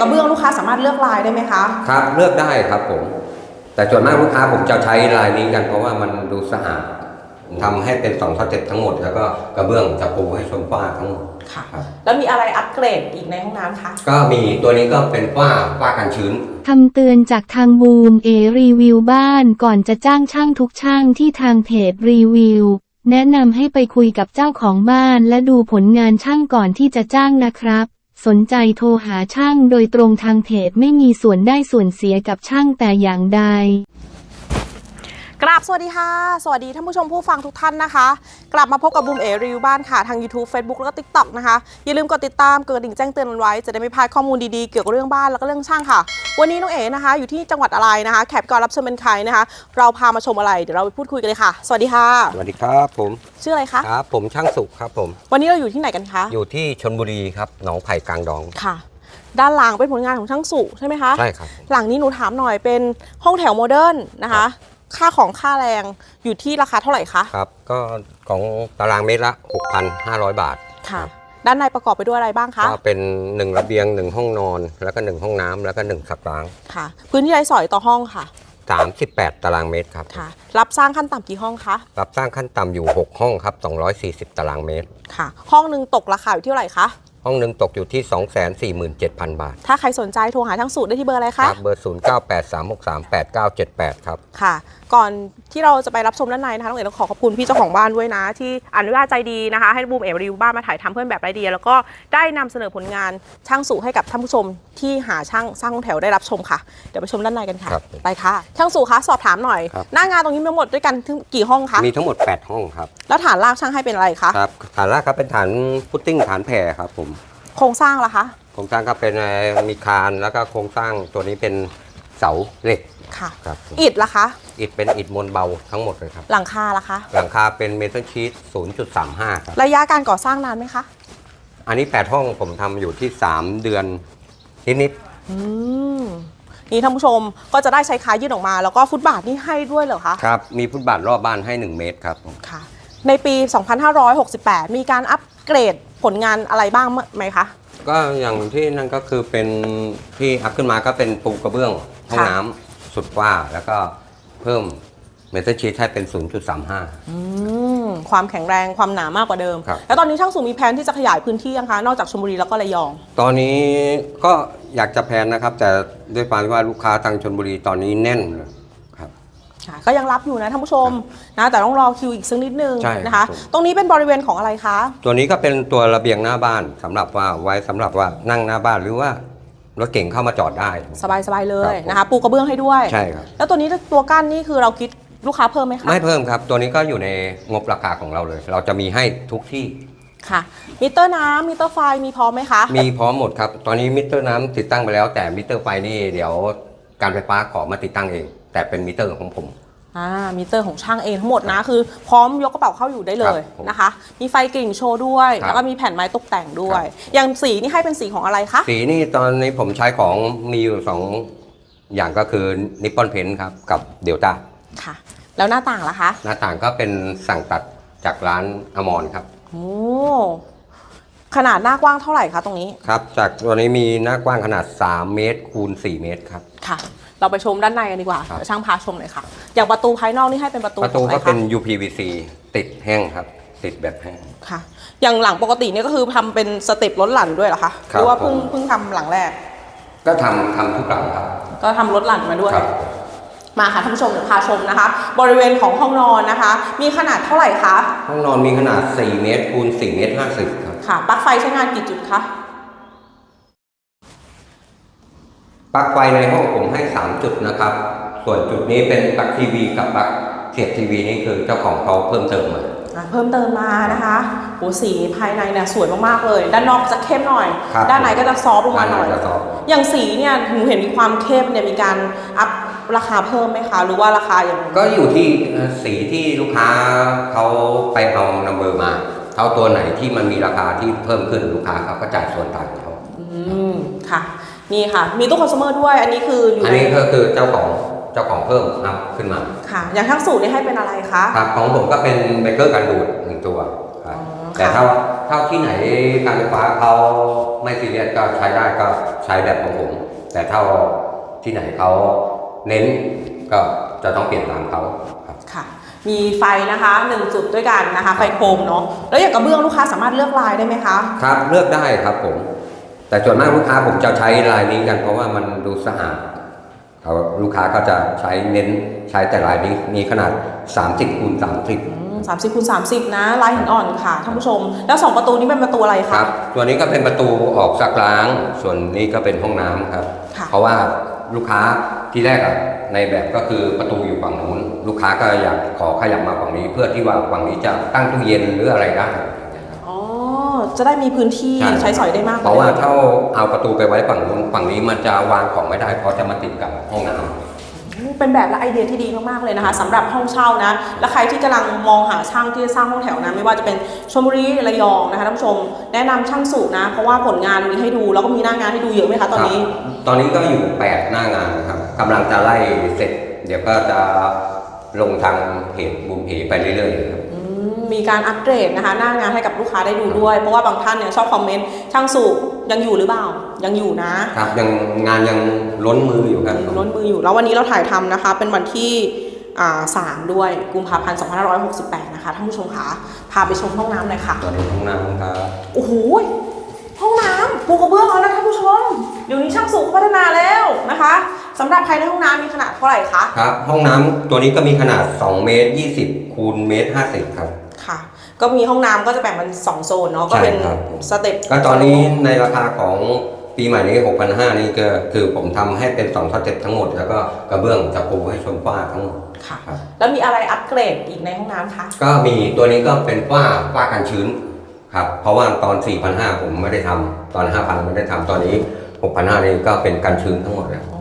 กระเบื้องลูกค้าสามารถเลือกลายได้ไหมคะ ครับเลือกได้ครับผม แต่ส่วนมากลูกค้าผมจะใช้ลายนี้กัน เพราะว่ามันดูสะอาดทำให้เป็นสองสเต็ปทั้งหมด แล้วก็กระเบื้องจะปูให้ชนฝ้าทั้งหมด ค่ะ ครับ แล้วมีอะไรอัปเกรดอีกในห้องน้ำคะ ก็มีตัวนี้ก็เป็นฝ้าฝ้ากันชื้น คำเตือนจากทางบูมเอรีวิวบ้านก่อนจะจ้างช่างทุกช่างที่ทางเพจรีวิว แนะนำให้ไปคุยกับเจ้าของบ้านและดูผลงานช่างก่อนที่จะจ้างนะครับ สนใจโทรหาช่างโดยตรงทางเพจไม่มีส่วนได้ส่วนเสียกับช่างแต่อย่างใด ราบสวัสดีค่ะ สวัสดีท่านผู้ชมผู้ฟังทุกท่านนะคะ กลับมาพบกับบูมเอรีวิวบ้านค่ะ ทาง YouTube Facebook แล้วก็ TikTok นะคะ อย่าลืมกดติดตามกดกระดิ่งแจ้งเตือนกันไว้ จะได้ไม่พลาดข้อมูลดีๆ เกี่ยวกับเรื่องบ้านแล้วก็เรื่องช่างค่ะ วันนี้น้องเอ๋นะคะ อยู่ที่จังหวัดอะไรนะคะ แขกก่อนรับเชิญเป็นใครนะคะ เราพามาชมอะไร เดี๋ยวเราไปพูดคุยกันเลยค่ะ สวัสดีค่ะ สวัสดีครับผม ชื่ออะไรคะ ครับ ผมช่างสุขครับผม วันนี้เราอยู่ที่ไหนกันคะ อยู่ที่ชนบุรีครับ หนองไผ่กลางดอง ค่ะ ด้านหลังเป็นผลงานของช่างสุใช่ไหมคะ ใช่ครับ หลังนี้หนูถามหน่อยเป็นห้องแถวโมเดิร์นนะคะ ค่าของค่าแรงอยู่ที่ราคาเท่าไหร่คะครับ ก็ของตารางเมตรละ 6,500 บาทค่ะ ด้านในประกอบไปด้วยอะไรบ้างคะก็เป็นหนึ่งระเบียงหนึ่งห้องนอน แล้วก็หนึ่งห้องน้ำแล้วก็หนึ่งสับล้าง ค่ะ พื้นที่ใช้สอยต่อห้องค่ะ38 ตารางเมตรครับค่ะ รับสร้างขั้นต่ำกี่ห้องคะรับสร้างขั้นต่ำอยู่ 6 ห้องครับ 240 ตารางเมตร ค่ะ ห้องหนึ่งตกราคาอยู่ที่เท่าไหร่คะ ห้องหนึ่งตกอยู่ที่ 247,000 บาท ถ้าใครสนใจโทรหาทั้งสูตรได้ที่เบอร์อะไรคคะรับ เบอร์ 0983638978 ครับ ค่ะก่อนที่เราจะไปรับชมด้านในนะคะต้องเอ๋ต้องขอขอบคุณพี่เจ้าของบ้านด้วยนะ ที่อนุญาตใจดีนะคะ ให้บูมเอ๋รีวิวบ้านมาถ่ายทำเพื่อนแบบไรเดีย แล้วก็ได้นำเสนอผลงานช่างสู่ให้กับท่านผู้ชมที่หาช่างสร้างห้องแถวได้รับชมค่ะเดี๋ยวไปชมด้านในกันค่ะครับไปค่ะช่างสู่คะสอบถามหน่อย ครับ หน้างานตรงนี้มีทั้งหมดด้วยกันถึงกี่ห้องคะมีทั้งหมด 8 ห้องครับแล้วฐานรากช่างให้เป็นอะไรคะครับฐานแรกครับเป็นฐานพุตติ้งฐานแผ่ครับผมโครงสร้างล่ะคะ โครงสร้างก็เป็นเอ่อมีคานแล้วก็โครงสร้างตัวนี้เป็นเสาเหล็ก ค่ะ ครับอิฐล่ะคะ อิฐเป็นอิฐมวลเบาทั้งหมดเลยครับ หลังคาล่ะคะ หลังคาเป็นเมทัลชีต0.35 ครับ ระยะการก่อสร้างนานไหมคะ อันนี้ 8 ห้องผมทำอยู่ที่ 3 เดือน นิดอืม นี่ท่านผู้ชมก็จะได้ใช้คายื่นออกมา แล้วก็ฟุตบาทนี่ให้ด้วยเหรอคะ ๆครับ มีฟุตบาทรอบบ้านให้ 1 เมตรครับผมค่ะ ในปี 2568 มีการอัปเกรดผลงานอะไรบ้างไหมคะ ก็อย่างที่นั่นก็คือเป็นที่อัพขึ้นมาก็เป็นปูกระเบื้องห้องค่ะ น้ำ สุดกว้างแล้วก็เพิ่มเมทัลชีตให้เป็น 0.35 อืมความแข็งแรงความหนามากกว่าเดิม ครับ แล้วตอนนี้ช่างสูมีแผนที่จะขยายพื้นที่ยังคะ นอกจากชลบุรีแล้วก็ระยอง ตอนนี้ก็อยากจะแพลนนะครับ แต่ด้วยความที่ว่าลูกค้าทางชนบุรีตอนนี้แน่นเลยครับ ค่ะก็ยังรับอยู่นะท่านผู้ชมนะแต่ต้องรอคิวอีกสักนิดนึงใช่ครับนะคะ ผม ตรงนี้เป็นบริเวณของอะไรคะ ตัวนี้ก็เป็นตัวระเบียงหน้าบ้านสำหรับว่าไว้สำหรับว่านั่งหน้าบ้านหรือว่า รถเก่งเข้ามาจอดได้ สบายๆเลยครับผมนะคะ ปูกระเบื้องให้ด้วย ใช่ครับ แล้วตัวนี้ตัวกั้นนี่คือเราคิดลูกค้าเพิ่มไหมคะไม่เพิ่มครับ ตัวนี้ก็อยู่ในงบราคาของเราเลย เราจะมีให้ทุกที่ค่ะ มิเตอร์น้ำมิเตอร์ไฟมีพร้อมไหมคะมีพร้อมหมดครับ ตอนนี้มิเตอร์น้ำติดตั้งไปแล้ว แต่มิเตอร์ไฟนี่เดี๋ยวการไฟฟ้าขอมาติดตั้งเอง แต่เป็นมิเตอร์ของผม อ่ามิเตอร์ของช่างเองทั้งหมดนะ คือพร้อมยกกระเป๋าเข้าอยู่ได้เลยครับผมนะคะ มีไฟกลิ่งโชว์ด้วย ครับแล้วก็มีแผ่นไม้ตกแต่งด้วย ครับ อย่างสีนี่ให้เป็นสีของอะไรคะ สีนี่ตอนนี้ผมใช้ของมีอยู่สองอย่างก็คือนิปปอนเพนครับ กับเดลต้าค่ะ แล้วหน้าต่างล่ะคะ หน้าต่างก็เป็นสั่งตัดจากร้านอมรครับโอ้ขนาดหน้ากว้างเท่าไหร่คะตรงนี้ ครับ จากตัวนี้มีหน้ากว้างขนาด 3 เมตรคูณ 4 เมตรครับ ค่ะ เราไปชมด้านในกันดีกว่าครับเดี๋ยวช่างพาชมเลยค่ะ อย่างประตูภายนอกนี่ให้เป็นประตูประตูของอก็ไรเป็นคะ UPVC ติดแห้งครับ ติดแบบแห้ง ค่ะ อย่างหลังปกติเนี่ยก็คือทำเป็นสเต็ปล้นหลั่นด้วยเหรอคะคหรับรือว่าเพิ่งผม เพิ่งทำหลังแรก ก็ทำทำทุกหลังครับก็ทำรถหลั่นมาด้วย ครับ มาค่ะท่านผู้ชมเดี๋ยวพาชมนะคะ บริเวณของห้องนอนนะคะ มีขนาดเท่าไหร่คะ ห้องนอนมีขนาด 4 เมตรคูณ4เมตร50 ครับ ค่ะ ปลั๊กไฟใช้งานกี่จุดคะ ปลั๊กไฟในห้องผมให้ 3 จุดนะครับ ส่วนจุดนี้เป็นปลั๊กทีวีกับปลั๊กเสียบทีวีนี่คือเจ้าของเขาเพิ่มเติมมาอะเพิ่มเติมมานะคะโหสีภายในเนี่ยสวยมากๆเลย ด้านนอกจะเข้มหน่อย ครับด้านในก็จะซอฟต์ลงมาหน่อย ด้านในจะซอฟต์ อย่างสีเนี่ยหนูเห็นมีความเข้มเนี่ยมีการอัพราคาเพิ่มไหมคะ หรือว่าราคาอย่างก็อยู่ที่สีที่ลูกค้าเขาไปเอานัมเบอร์มาเท่าตัวไหนที่มันมีราคาที่เพิ่มขึ้นลูกค้าเขาก็จ่ายส่วนต่างเขา อืมค่ะ นี่ค่ะ มีตู้คอน sumer ด้วย อันนี้คืออยู่อันในนี้ก็คือเจ้าของเจ้าของเพิ่มอัพขึ้นมา ค่ะ อย่างทั้งสูตรนี่ให้เป็นอะไรคะครับของผมก็เป็นเบเกอร์กันดูดหนึ่งตัวคอ๋รับอแต่ถ้าถ้าที่ไหนการไฟฟ้าเขาไม่ซีเรียสก็ใช้ได้ก็ใช้แบบของผม แต่ถ้าที่ไหนเขาเน้นก็จะต้องเปลี่ยนตามเขาครับค่ะมีไฟนะคะหนึ่งจุดด้วยกันนะคะไฟโคมเนาะแล้วอย่างกระเบื้องลูกค้าสามารถเลือกลายได้ไหมคะครับเลือกได้ครับผม แต่ส่วนมากลูกค้าผมจะใช้ลายนี้กัน เพราะว่ามันดูสะอาดเขาลูกค้าก็จะใช้เน้นใช้แต่ลายนี้มีขนาด 30คูณ30สามสิบคูณสามสิบนะลายหินอ่อนค่ะท่านผู้ชม แล้วสองประตูนี้เป็นประตูอะไรคคะรับตัวนี้ก็เป็นประตูออกซักล้าง ส่วนนี้ก็เป็นห้องน้ำครับค่ะเพราะว่าลูกค้าที่แรกอะในแบบก็คือประตูอยู่ฝั่งนู้น ลูกค้าก็อยากขอขยับมาฝั่งนี้ เพื่อที่ว่าฝั่งนี้จะตั้งตู้เย็นหรืออะไรได้อ๋อ จะได้มีพื้นที่ใช้สอยได้มาก เพราะว่าถ้าเอาประตูไปไว้ฝั่งนู้นฝั่งนี้มันจะวางของไม่ได้เพราะจะมาติดกับห้องน้ำเป็นแบบและไอเดียที่ดีมากๆเลยนะคะสำหรับห้องเช่านะ และใครที่กำลังมองหาช่างที่จะสร้างห้องแถวนะ ไม่ว่าจะเป็นชลบุรีระยองนะคะท่านผู้ชม แนะนำช่างสูตรนะ เพราะว่าผลงานมีให้ดูแล้วก็มีหน้างานให้ดูเยอะไหมคะตอนนี้ครับตอนนี้ก็อยู่ 8 หน้างานนะครับกำลังจะไล่เสร็จ เดี๋ยวก็จะลงทางเพจบุมเพไปเรื่อยๆครับอื มมีการอัปเกรดนะคะหน้างานให้กับลูกค้าได้ดูด้วย เพราะว่าบางท่านเนี่ยชอบคอมเมนต์ช่างสูตรยังอยู่หรือเปล่ายังอยู่นะ ครับยังงานยังล้นมืออยู่ครับล้นมืออยู่แล้ววันนี้เราถ่ายทำนะคะ เป็นวันที่อ่าสามด้วยกุมภาพันธ์2568 นะคะท่านผู้ชมคะพาไปชมห้องน้ำหน่อยค่ะตอนนี้ห้องน้ำครับโอ้โหห้องน้ำปูกระเบื้องแล้วนะท่านผู้ชม เดี๋ยวนี้ช่างสูงพัฒนาแล้วนะคะสำหรับภายในห้องน้ำมีขนาดเท่าไหร่คะครับห้องน้ำตัวนี้ก็มีขนาด 2 เมตร 20คูณเมตร 50 ครับค่ะ ก็มีห้องน้ำก็จะแบ่งเป็นสองโซนเนาะก็เป็นใช่ครับ สเต็ป ก็ตอนนี้ในราคาของปีใหม่นี้ 6,500 นี่ก็คือผมทำให้เป็น2สเต็ปทั้งหมด แล้วก็กระเบื้องจะปูให้ชนฝ้าทั้งหมดค่ะครับแล้วมีอะไรอัปเกรดอีกในห้องน้ำคะ ก็มีตัวนี้ก็เป็นฝ้าฝ้ากันชื้นครับเพราะว่าตอน 4,500 ผมไม่ได้ทำตอน 5,000 ไม่ได้ทำตอนนี้ 6,500 นี่ก็เป็นกันชื้นทั้งหมดเลยอ๋อ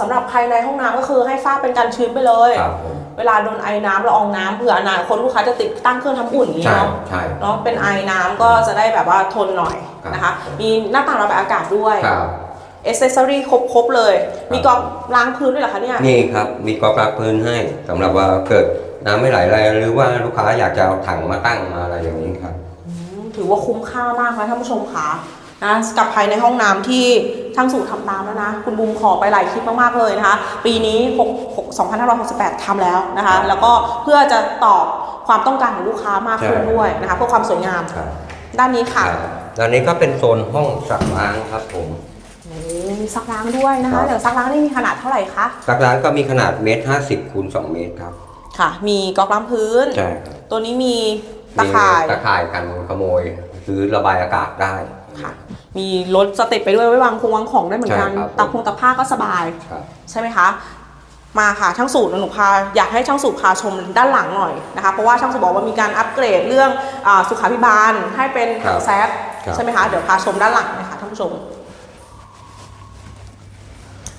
สำหรับภายในห้องน้ำก็คือให้ฝ้าเป็นกันชื้นไปเลย ครับผม เวลาโดนไอน้ำละอองน้ำเผื่ออนาคตลูกค้าจะติดตั้งเครื่องทำอุ่นอย่างนี้ใช่เนาะใช่ เนาะเป็นไอน้ำก็จะได้แบบว่าทนหน่อยนะคะ มีหน้าต่างระบายอากาศด้วยครับ เอเซสซอรี่ครบๆเลย มีก๊อกล้างพื้นด้วยเหรอคะเนี่ย นี่ครับมีก๊อกรักพื้นให้สำหรับว่าเกิดน้ำไม่ไหลอะไรหรือว่าลูกค้าอยากจะเอาถังมาตั้งมาอะไรอย่างนี้ครับ อืมถือว่าคุ้มค่ามากนะท่านผู้ชมค่ะ นะกับภายในห้องน้ำที่ช่างสูตรทำตามแล้วนะ คุณบูมขอไปหลายคลิปมากๆเลยนะคะ ปีนี้6 6 2568ทำแล้วนะคะ แล้วก็เพื่อจะตอบความต้องการของลูกค้ามากขึ้นใช่ด้วยนะคะเพื่อความสวยงามครับด้านนี้ค่ะครับด้านนี้ก็เป็นโซนห้องสักล้างครับผมโอ้มีซักล้างด้วยนะครัคะบเดี๋ยวซักล้างนี่มีขนาดเท่าไหร่คะสักล้างก็มีขนาดเมตรห้าสิบคูณสองเมตรครับค่ะ มีก๊อกล้างพื้นใช่ครับตัวนี้มีตะข่ายมีตะข่ายกันขโมย หรือระบายอากาศได้ ค่ะ มีรถสเต็ปไปด้วยไว้วางคงวางของได้เหมือนกันใช่ครับตาคงตาผ้าก็สบาย ครับ ใช่ไหมคะ มาค่ะช่างสูตรหนูพาอยากให้ช่างสูตรพาชมด้านหลังหน่อยนะคะ เพราะว่าช่างสูตรบอกว่ามีการอัปเกรดเรื่องอาสุขาภิบาลให้เป็นครับแซดครับ ใช่ไหมคะ เดี๋ยวพาชมด้านหลังนะคะท่านผู้ชม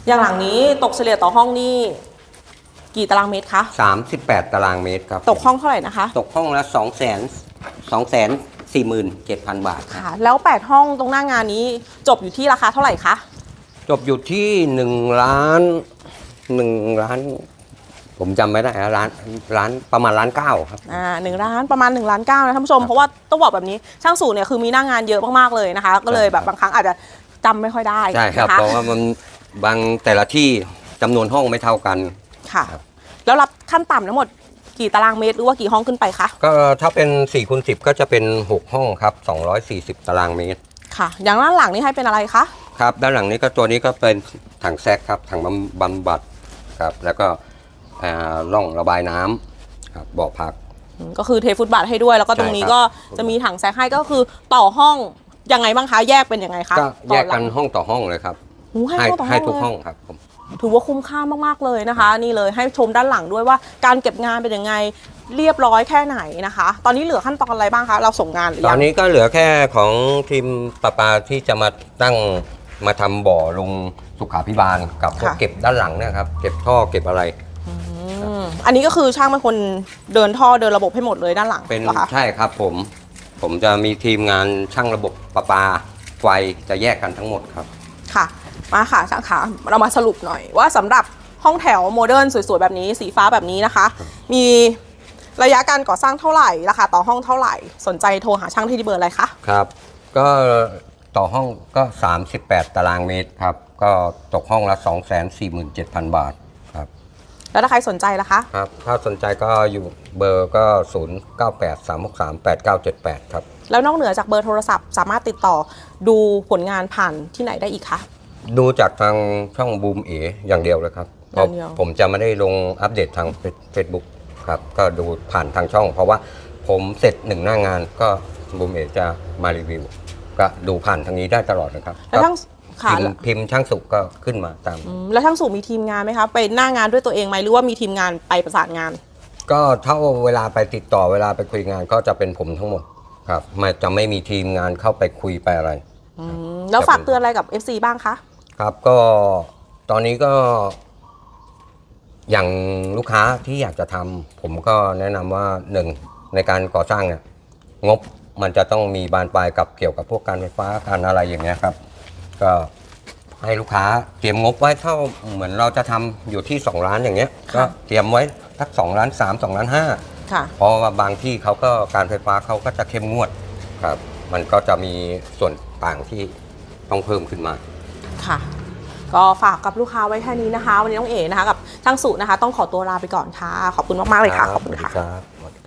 อย่างหลังนี้ตกเฉลี่ยต่อห้องนี่กี่ตารางเมตรคะ สามสิบแปดตารางเมตรครับตกห้องเท่าไหร่นะคะ ตกห้องละสองแสนสองแสน สี่หมื่นเจ็ดพันบาทครับค่ะ แล้ว 8 ห้องตรงหน้างานนี้จบอยู่ที่ราคาเท่าไหร่คะ จบอยู่ที่หนึ่งล้านหนึ่งล้าน ผมจำไม่ได้นะร้านร้านประมาณล้านเก้าครับ อ่าหนึ่งล้านประมาณ1ล้านเก้านะท่านผู้ชม เพราะว่าต้องบอกแบบนี้ช่างสูตรเนี่ยคือมีหน้างานเยอะมากๆเลยนะคะ ก็เลยแบบบางครั้งอาจจะจำไม่ค่อยได้ใช่ครับ นะคะเพราะว่ามันบางแต่ละที่จำนวนห้องไม่เท่ากัน ค่ะครับแล้วรับขั้นต่ำทั้งหมด กี่ตารางเมตรหรือว่ากี่ห้องขึ้นไปคะก็ถ้าเป็น4คูณ10ก็จะเป็น 6 ห้องครับ 240 ตารางเมตร ค่ะ อย่างด้านหลังนี่ให้เป็นอะไรคะ ครับ ด้านหลังนี้ก็ตัวนี้ก็เป็นถังแซกครับถังบำบำบัดครับ แล้วก็อ่าร่องระบายน้ำครับบ่อพักอืมก็คือเทฟุตบาทให้ด้วย แล้วก็ตรงนี้ใช่ครับก็จะมีถังแซกให้ก็คือต่อห้องยังไงบ้างคะแยกเป็นยังไงคะก็แยกกันต่อหลังห้องต่อห้องเลยครับหูให้ให้ห้องต่อห้ให้องทุกเลยห้องครับผม ถือว่าคุ้มค่ามากๆเลยนะคะ นี่เลยให้ชมด้านหลังด้วยว่าการเก็บงานเป็นยังไงเรียบร้อยแค่ไหนนะคะ ตอนนี้เหลือขั้นตอนอะไรบ้างคะ เราส่งงานหรือตอยันงนี้ก็เหลือแค่ของทีมประปาที่จะมาตั้งมาทำบ่อลงสุขาพิบาลกับพวกเก็บด้านหลังเนะครับ เก็บท่อเก็บอะไร อืมอันนี้ก็คือช่างเป็นคนเดินท่อเดินระบบให้หมดเลยด้านหลังเป็นหรอคะใช่ครับผม ผมจะมีทีมงานช่างระบบประปาไฟจะแยกกันทั้งหมดครับ ค่ะ มาค่ะช่างขาเรามาสรุปหน่อยว่าสำหรับห้องแถวโมเดิร์นสวยๆแบบนี้สีฟ้าแบบนี้นะคะ มีระยะการก่อสร้างเท่าไหร่ราคาต่อห้องเท่าไหร่ สนใจโทรหาช่างที่เบอร์อะไรคะครับ ก็ต่อห้องก็ 38 ตารางเมตรครับ ก็ตกห้องละ 247,000 บาทครับ แล้วถ้าใครสนใจล่ะคะครับ ถ้าสนใจก็อยู่เบอร์ก็ 0983638978 ครับ แล้วนอกเหนือจากเบอร์โทรศัพท์ สามารถติดต่อดูผลงานผ่านที่ไหนได้อีกคะ ดูจากทางช่องบูมเออย่างเดียวเลยครับเพราะอย่างเดียว ผมจะไม่ได้ลงอัปเดตทางเฟซบุ๊กครับ ก็ดูผ่านทางช่อง เพราะว่าผมเสร็จหนึ่งหน้างานก็บูมเอจะมารีวิว ก็ดูผ่านทางนี้ได้ตลอดนะครับแล้วทั้งก็ค่ะพิมพ์พิมพ์ช่างสุกก็ขึ้นมาตาม อืมแล้วทั้งสู่มีทีมงานไหมคะ ไปหน้างานด้วยตัวเองไหมหรือว่ามีทีมงานไปประสานงาน ก็เท่าเวลาไปติดต่อเวลาไปคุยงานก็จะเป็นผมทั้งหมดครับไม่จะไม่มีทีมงานเข้าไปคุยไปอะไร อืมแล้วฝากเตือนอะไรกับ FC บ้างคะ ครับก็ตอนนี้ก็ อย่างลูกค้าที่อยากจะทำผมก็แนะนำว่าหนึ่งในการก่อสร้างเนี่ยงบมันจะต้องมีบานปลายกับเกี่ยวกับพวกการไฟฟ้าการอะไรอย่างเงี้ยครับ ก็ให้ลูกค้าเตรียมงบไว้เท่าเหมือนเราจะทำอยู่ที่ 2 ล้านอย่างเงี้ยก็เตรียมไว้สัก2ล้าน3 2ล้าน5 ค่ะ เพราะว่าบางที่เขาก็การไฟฟ้าเขาก็จะเข้มงวดครับ มันก็จะมีส่วนต่างที่ต้องเพิ่มขึ้นมา ค่ะ ก็ฝากกับลูกค้าไว้แค่นี้นะคะ วันนี้น้องเอ๋นะคะกับช่างสุนะคะ ต้องขอตัวลาไปก่อนค่ะ ขอบคุณมากๆเลยค่ะ ขอบคุณค่ะ สวัสดีรับสวัสดีครับ